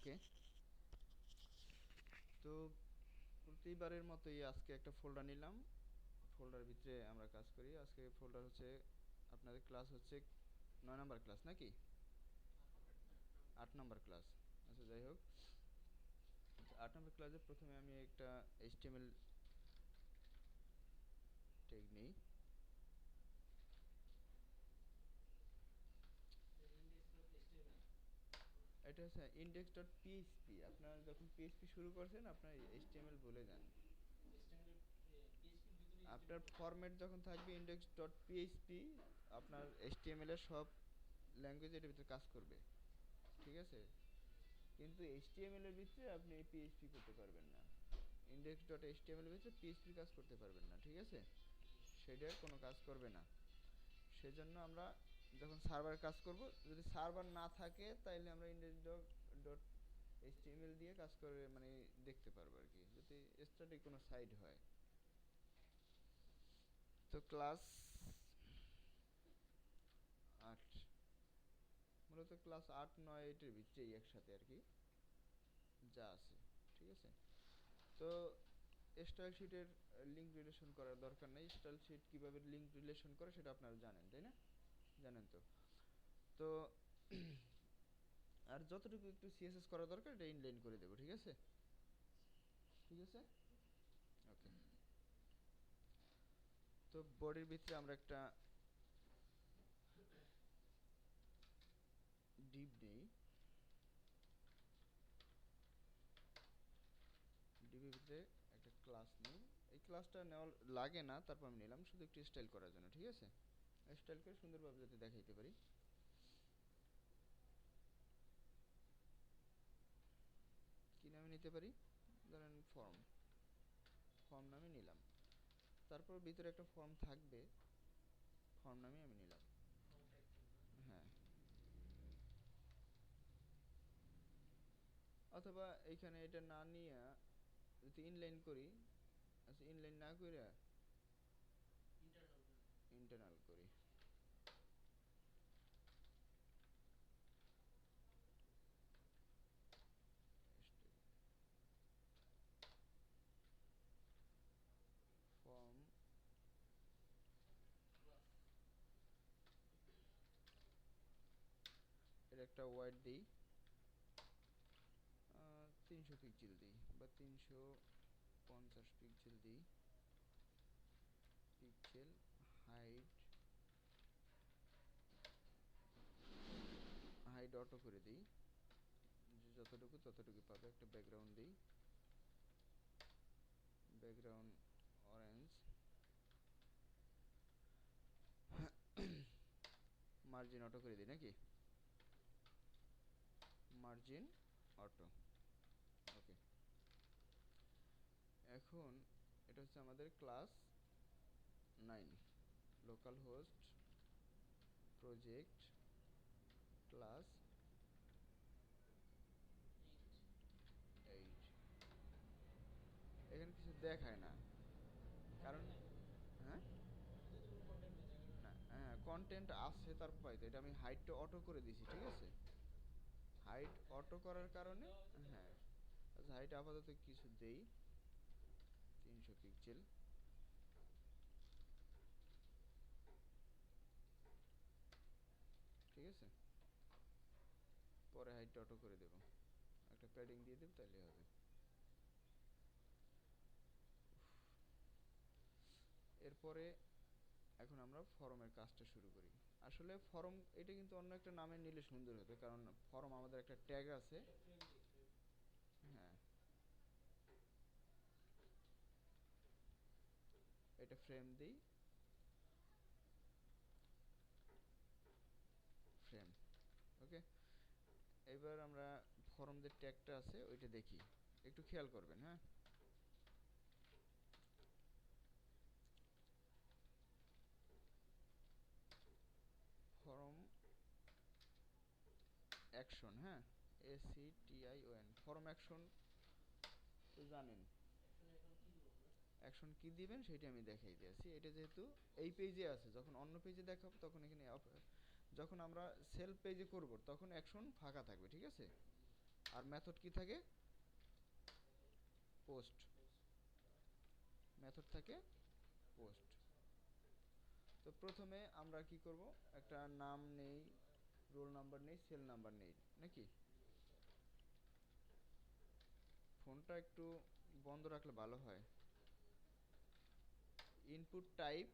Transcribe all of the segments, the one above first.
ওকে। তো প্রতিবারের মতোই আজকে একটা ফোল্ডার নিলাম। ফোল্ডার ভিতরে আমরা কাজ করি। আজকে ফোল্ডার হচ্ছে আপনাদের ক্লাস হচ্ছে নয় নম্বর ক্লাস নাকি? আট নম্বর ক্লাস আচ্ছা যাই হোক। আচ্ছা, আট নম্বর ক্লাসে প্রথমে আমি একটা এইচটিএমএল টেক নিই। এটা হচ্ছে ইন্ডেক্স ডট পিএইচপি আপনারা যখন পিএইচপি শুরু করছেন, আপনার এইচটিএমএল ভুলে যান। আপনার ফরম্যাট যখন থাকবে ইন্ডেক্স ডট পিএইচপি আপনার এইচটিএমএল এর সব ল্যাঙ্গুয়েজ এটার ভিতরে কাজ করবে। ঠিক আছে? কিন্তু এইচটিএমএল এর ভিতরে আপনি পিএইচপি করতে পারবেন না। ইন্ডেক্স ডট এইচটিএমএল এর ভিতরে পিএইচপি কাজ করতে পারবেন না, ঠিক আছে? সেটার কোনো কাজ করবে না। সেজন্য আমরা যখন সার্ভার কাজ করব, যদি সার্ভার না থাকে, তাইলে আমরা ইন্ডেক্স ডট ডট এইচটিএমএল দিয়ে কাজ করে মানে দেখতে পারব আর কি, যদি স্ট্যাটিক কোনো সাইট হয়। তো ক্লাস আট, মূলত ক্লাস আট, নয় এটার ভিতরেই একসাথে আর কি, যা আছে, ঠিক আছে? তো স্টাইল শিটের লিঙ্ক রিলেশন করার দরকার নেই স্টাইল শিট কীভাবে লিঙ্ক রিলেশন করে সেটা আপনারা জানেন, তাই না? জানেন তো। তো আর যতটুকু একটু সিএসএস করা দরকার, এটা ইনলাইন করে দেবো, ঠিক আছে? ঠিক আছে? ওকে তো বডির ভিতরে আমরা একটা ডিপ নেই। ডিবির ভিতরে একটা ক্লাস নেই। এই ক্লাসটা নেওয়া লাগে না, তারপর আমি নিলাম, শুধু একটু স্টাইল করার জন্য, ঠিক আছে? স্টাইল করে সুন্দরভাবে যাতে দেখাইতে পারি। কি নামে নিতে পারি? ধরেন ফর্ম ফর্ম নামে নিলাম। তারপর ভিতরে একটা ফর্ম থাকবে। ফর্ম নামে আমি নিলাম। হ্যাঁ। অথবা এইখানে এটা না নিয়ে যদি ইনলাইন করি আচ্ছা ইনলাইন না করে ইন্টারনাল করি ফর্ম এর একটা ওয়াইড দিই। তিনশো পিক্সেল দিই বা তিনশো পঞ্চাশ পিক্সেল দিই। পিক্সেল হাইট হাইট অটো করে দিই। যতটুকু ততটুকু পাবে একটা ব্যাকগ্রাউন্ড দিই। ব্যাকগ্রাউন্ড অরেঞ্জ মার্জিন অটো করে দিই নাকি? মার্জিন অটো ওকে এখন এটা হচ্ছে আমাদের class nine local host project class eight এখানে কিছু দেখায় না। কারণ হ্যাঁ? হ্যাঁ কন্টেন্ট আছে তার পাইতে। এটা আমি হাইটটা অটো করে দিয়েছি ঠিক আছে? হাইট অটো করার কারণে হ্যাঁ আচ্ছা হাইট আপাতত কিছু দেই, তিনশো পিক্সেল ঠিক আছে? পরে হাইটটা অটো করে দেব। একটা প্যাডিং দিয়ে দেব, তাহলে হবে। এরপরে এখন আমরা ফরমের কাজটা শুরু করি। আসলে ফর্ম, এটা কিন্তু অন্য একটা নামে নিলে সুন্দর হতো, কারণ ফর্ম আমাদের একটা ট্যাগ আছে। হ্যাঁ। এটা ফ্রেম দিই। Frame, okay? এবার আমরা ফর্ম যে ট্যাগটা আছে, ওইটা দেখি। একটু খেয়াল করবেন হ্যাঁ ফর্ম অ্যাকশন হ্যাঁ? A C T I O N form action তো জানেন। অ্যাকশন কি দিবেন সেটা আমি দেখাই দিয়েছি। এটা যেহেতু এই পেজে আছে, যখন অন্য পেজে দেখাবো তখন এখানে যখন আমরা সেল পেজে করব, তখন অ্যাকশন ফাঁকা থাকবে, ঠিক আছে? আর মেথড কি থাকে? পোস্ট মেথড থাকে পোস্ট তো প্রথমে আমরা কি করব? একটা নাম নেই। রোল নাম্বার নেই সেল নাম্বার নেই, নাকি? ফোনটা একটু বন্ধ রাখলে ভালো হয়। ইনপুট টাইপ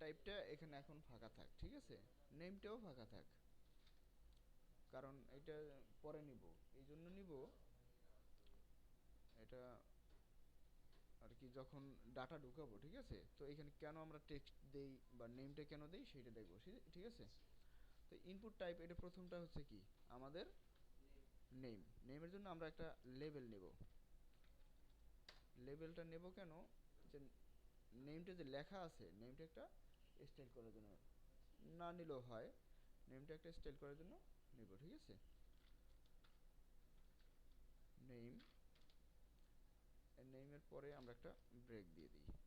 টাইপটা এখানে এখন ফাঁকা থাক, ঠিক আছে? নেমটাও ফাঁকা থাক। কারণ এটা পরে নিব, এই জন্য নিব। এটা আর কি যখন ডাটা ঢুকাবো, ঠিক আছে? তো এখানে কেন আমরা টেক্সট দেই বা নেমটা কেন দেই সেটা দেখব ঠিক আছে? তো ইনপুট টাইপ এটা প্রথমটা হচ্ছে কি? আমাদের নেম নেমের জন্য আমরা একটা লেবেল নেব। লেবেলটা নেব কেন? যে নেমটা যে লেখা আছে নেমটা একটা স্টাইল করার জন্য না নিলেও হয়। নেমটা একটা স্টাইল করার জন্য নেব, ঠিক আছে? নেম নেমের পরে আমরা একটা ব্রেক দিয়ে দিই।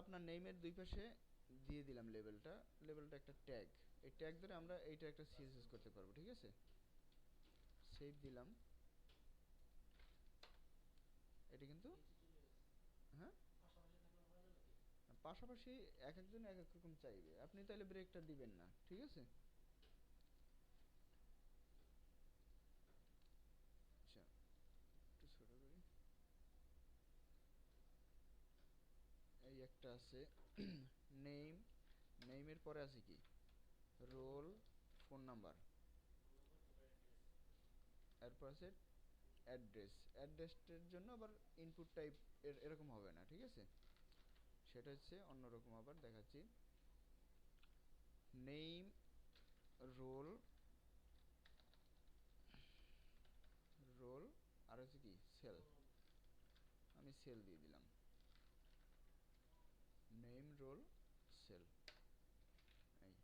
আপনার নেমের দুই পাশে দিয়ে দিলাম একটা ট্যাগ এই ট্যাগ ধরে আমরা এইটা একটা সিএসএস করতে পারব, ঠিক আছে? সেভ দিলাম। কিন্তু হ্যাঁ? পাশাপাশি এক একজন এক এক রকম চাইবে। আপনি তাহলে ব্রেকটা দিবেন না, ঠিক আছে আচ্ছা একটু ছোট করি এই একটা আছে। নেম নেমের পরে আছে কি? রোল ফোন নাম্বার এরপর আছে অ্যাড্রেস অ্যাড্রেসের জন্য আবার ইনপুট টাইপ এরকম হবে না, ঠিক আছে? সেটা হচ্ছে অন্যরকম আবার দেখাচ্ছি। নেম রোল রোল আর হচ্ছে কি? সেল আমি সেল দিয়ে দিলাম। রোল সেল এই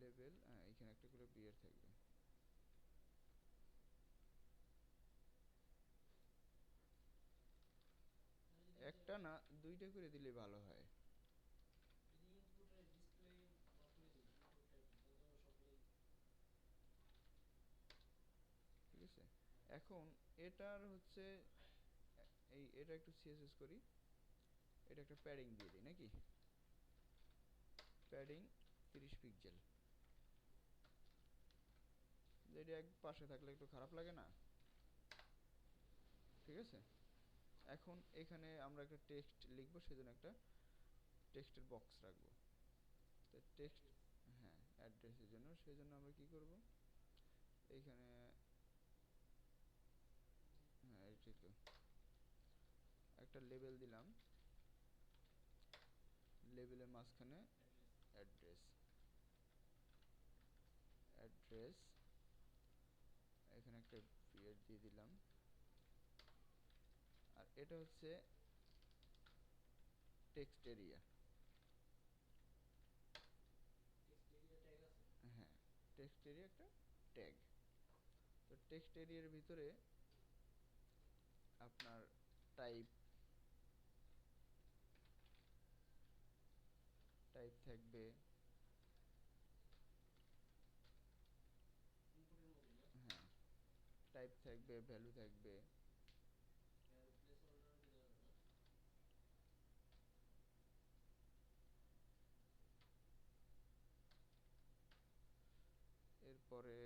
লেভেল এখানে একটা করে বিয়ার থাকবে একটা না, দুইটা করে দিলে ভালো হয় ঠিক আছে এখন এটার হচ্ছে, এই এটা একটু সিএসএস করি। এটা একটা প্যাডিং দিয়ে দিই, নাকি? প্যাডিং তিরিশ পিক্সেল যেটা এক পাশে থাকলে একটু খারাপ লাগে না? ঠিক আছে? এখন এখানে আমরা একটা টেক্সট লিখব, সেজন্য একটা টেক্সটের বক্স রাখব। তো টেক্সট হ্যাঁ অ্যাড্রেসের জন্য। সেই জন্য আমরা কি করব? এইখানে হ্যাঁ এটি তো একটা লেবেল দিলাম। লেবেলের মাঝখানে অ্যাড্রেস অ্যাড্রেস এখানে একটা পিরিয়ড দিয়ে দিলাম। আর এটা হচ্ছে টেক্সট এরিয়া হ্যাঁ টেক্সট এরিয়া একটা ট্যাগ তো টেক্সট এরিয়ার ভিতরে আপনার টাইপ টাইপ থাকবে। হ্যাঁ টাইপ থাকবে ভ্যালু থাকবে। এরপরে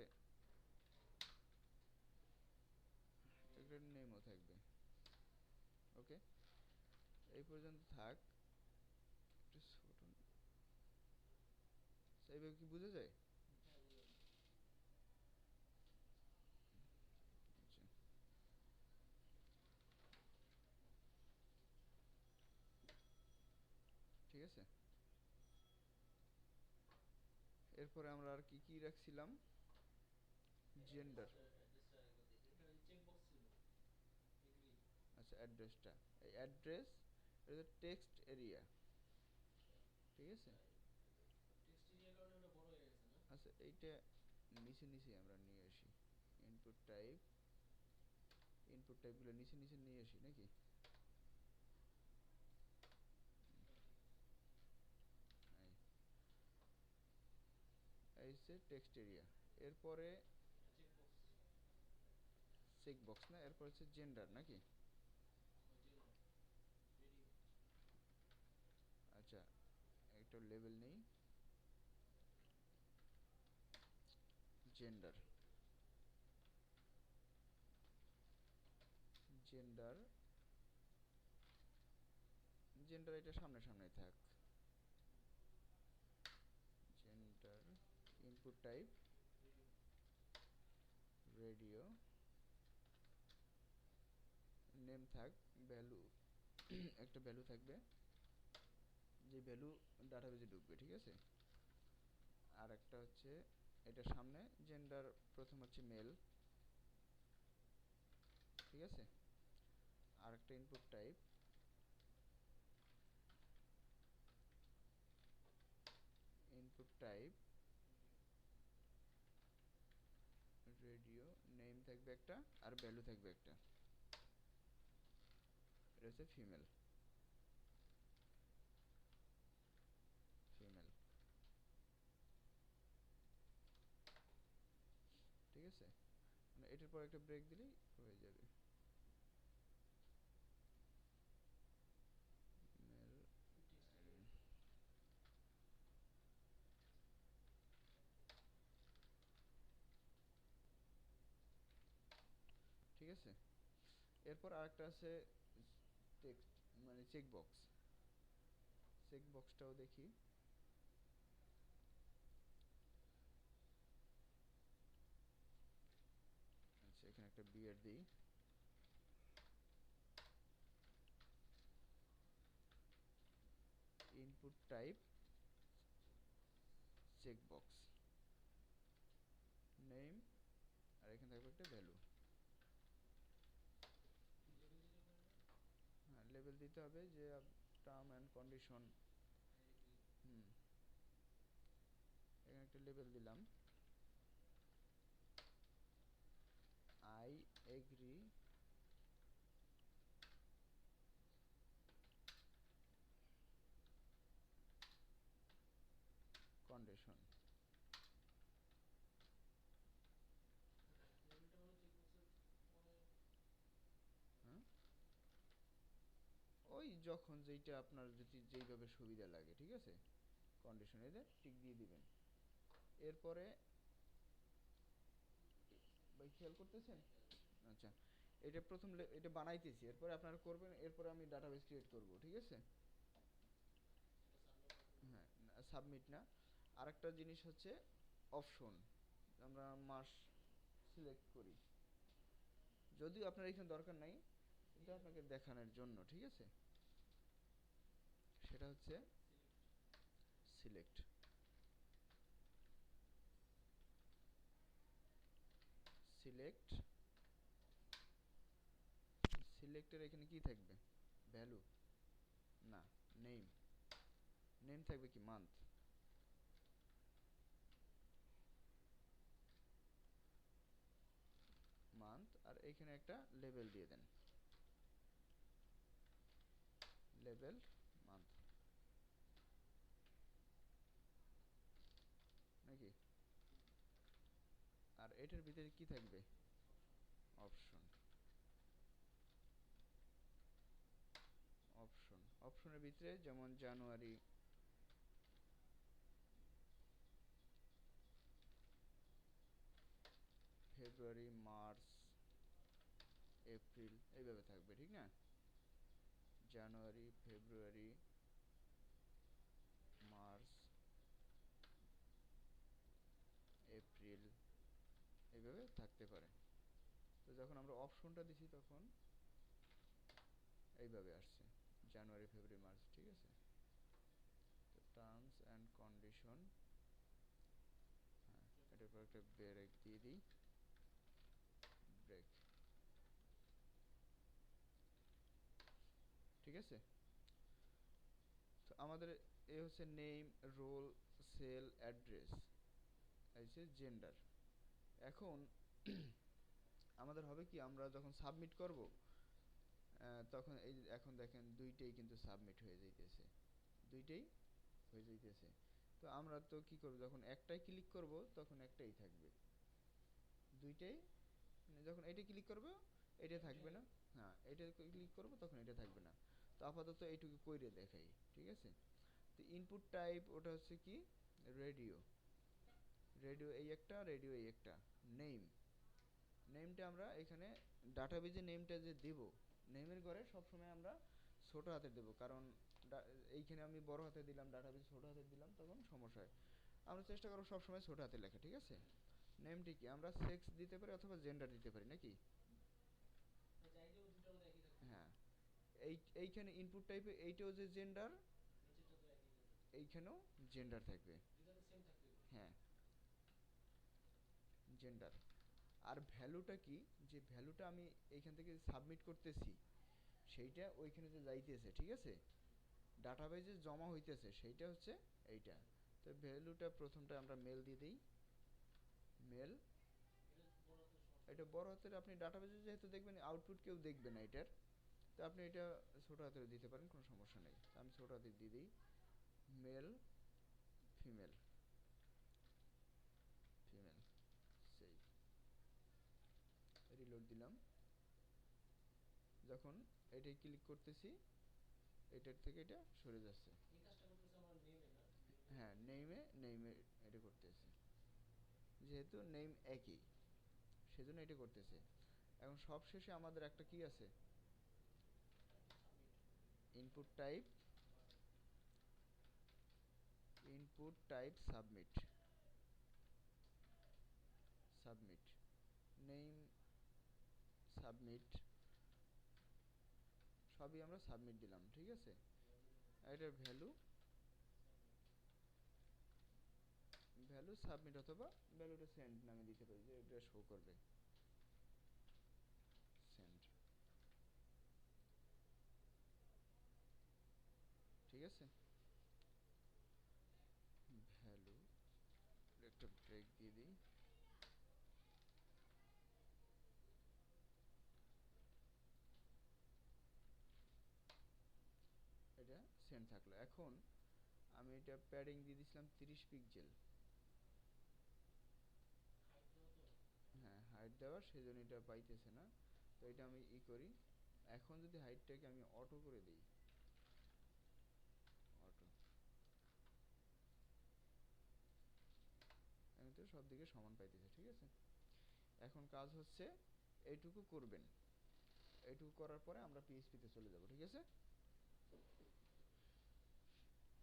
নেমও থাকবে। ওকে? এই পর্যন্ত থাক একটু ছোট এইভাবে কি যায়? ঠিক আছে। এরপরে আমরা আর কি কি রাখছিলাম? জেন্ডার আচ্ছা অ্যাড্রেসটা এই অ্যাড্রেস এটা টেক্সট এরিয়া ঠিক আছে? আচ্ছা এইটা নিচে নিচে আমরা নিয়ে আসি। ইনপুট টাইপ ইনপুট টাইপগুলো নিচে নিচে নিয়ে আসি নাকি। এই হচ্ছে টেক্সট এরিয়া এরপরে চেক বক্স না? এরপর হচ্ছে জেন্ডার নাকি? আচ্ছা একটা লেভেল নেই। জেন্ডার এটা সামনে সামনে থাক রেডিও নেম থাক ভ্যালু একটা ভ্যালু থাকবে। যে ভ্যালু ডাটাবেজে ঢুকবে, ঠিক আছে? আর একটা হচ্ছে এটা সামনে জেন্ডার প্রথম হচ্ছে মেল ঠিক আছে? আর একটা input type input type radio name থাকবে একটা, আর ভ্যালু থাকবে একটা। এটা হচ্ছে ফিমেল ঠিক আছে মানে এটার পর একটা ব্রেক দিলেই হয়ে যাবে। মেল ঠিক আছে? এরপর আরেকটা আছে টেক্সট মানে চেক বক্স চেক বক্সটাও দেখি আচ্ছা এখানে একটা বিয়ার দিই। Input type check box name আর এখানে থাকবে একটা ভ্যালু হ্যাঁ লেভেল দিতে হবে যে টার্ম অ্যান্ড কন্ডিশন হুম। এখানে একটা লেভেল দিলাম আই এগ্রি কন্ডিশন হ্যাঁ ওই যখন যেইটা আপনার যদি যেইভাবে সুবিধা লাগে, ঠিক আছে? কন্ডিশন এদের টিক দিয়ে দিবেন। এরপরে, ভাই খেয়াল করতেছেন? আচ্ছা এটা প্রথম এটা বানাইতেছি, এরপরে আপনারা করবেন, এরপরে আমি ডাটাবেস ক্রিয়েট করব, ঠিক আছে? হ্যাঁ সাবমিট না। আরেকটা জিনিস হচ্ছে অপশন আমরা মাস সিলেক্ট করি। যদিও আপনার এখানে দরকার নাই, এটা আপনাকে দেখানোর জন্য, ঠিক আছে? সেটা হচ্ছে সিলেক্ট সিলেক্ট সিলেক্টের এখানে কি থাকবে? ভ্যালু না নেম নেম থাকবে কি? মান্থ মান্থ আর এখানে একটা লেবেল দিয়ে দেন। লেবেল মান্থ নাকি আর এটার ভিতরে কি থাকবে? অপশন অপশন অপশনের ভিতরে যেমন জানুয়ারি ফেব্রুয়ারি মার্চ এপ্রিল এইভাবে থাকবে, ঠিক না? জানুয়ারি ফেব্রুয়ারি মার্চ এপ্রিল এইভাবে থাকতে পারে। তো যখন আমরা অপশনটা দিছি তখন এইভাবে আসছে। জানুয়ারি ফেব্রুয়ারি মার্চ ঠিক আছে? তো টার্মস অ্যান্ড কন্ডিশন এটার একটা ব্রেক দিয়ে দিই। ব্রেক ঠিক আছে? তো আমাদের এ হচ্ছে নেম রোল সেল অ্যাড্রেস এই হচ্ছে জেন্ডার এখন আমাদের হবে কি, আমরা যখন সাবমিট করব তখন এই এখন দেখেন দুইটাই কিন্তু সাবমিট হয়ে যাইতেছে। দুইটাই হয়ে যাইতেছে। তো আমরা তো কি করব, যখন একটাই ক্লিক করব, তখন একটাই থাকবে। দুইটাই মানে যখন এটা ক্লিক করব এটা থাকবে না। হ্যাঁ এটা ক্লিক করব, তখন এটা থাকবে না। তো আপাতত এইটুকু কইরে দেখাই, ঠিক আছে? তো ইনপুট টাইপ ওটা হচ্ছে কি? রেডিও। রেডিও এই একটা রেডিও এই একটা। নেম নেমটা আমরা এখানে ডাটাবেজে নেমটা যে দেব নেমের ঘরে সবসময় আমরা ছোট হাতে দেব। কারণ এইখানে আমি বড় হাতে দিলাম ডাটাবেজ ছোট হাতে দিলাম, তখন সমস্যা হয়। আমরা চেষ্টা করব সবসময় ছোট হাতে লেখা, ঠিক আছে? নেমটি কি? আমরা সেক্স দিতে পারি অথবা জেন্ডার দিতে পারি, নাকি? হ্যাঁ। এই, এইখানে ইনপুট টাইপে এইটাও যে জেন্ডার এইখানেও জেন্ডার থাকবে। হ্যাঁ। জেন্ডার আর ভ্যালুটা কি? যে ভ্যালুটা আমি এইখান থেকে সাবমিট করতেছি, সেইটা ওইখানে যে যাইতেছে, ঠিক আছে? ডাটাবেজে জমা হইতেছে, সেইটা হচ্ছে এইটা। তো ভ্যালুটা প্রথমটা আমরা মেল দিয়ে দিই। মেল এটা বড় হাতের, আপনি ডাটাবেজে যেহেতু দেখবেন আউটপুট কেউ দেখবে না এটার। তো আপনি এটা ছোট হাতের দিতে পারেন, কোনো সমস্যা নেই। আমি ছোট হাতের দিয়ে দিই। মেল ফিমেল ফিমেল সেই রিলোড দিলাম। যখন এটাই ক্লিক করতেছি এটার থেকে এটা সরে যাচ্ছে। হ্যাঁ নেইমে নেইমে এটা করতেছে। যেহেতু নেম একই সেজন্য এটা করতেছে। এখন সব শেষে আমাদের একটা কি আছে? Input type input type submit submit name submit সবই আমরা সাবমিট দিলাম, ঠিক আছে? এটার ভ্যালু ভ্যালু সাবমিট অথবা ভ্যালুটা সেন্ড নামে দিতে পারি, যে এটা শো করবে সেন্ড ঠিক আছে ভ্যালু একটা ব্রেক দিয়ে দিই সেন্ড থাকল। এখন আমি এটা প্যাডিং দিয়ে দিছিলাম তিরিশ হ্যাঁ হাইট দেওয়া এটা পাইতেছে না। তো এটা আমি ই করি। এখন যদি হাইটটাকে আমি অটো করে দিই। অটো তো সব দিকে সমান পাইতেছে, ঠিক আছে? এখন কাজ হচ্ছে, এইটুকু করবেন। এইটুকু করার পরে আমরা পিএইচপিতে চলে যাব, ঠিক আছে?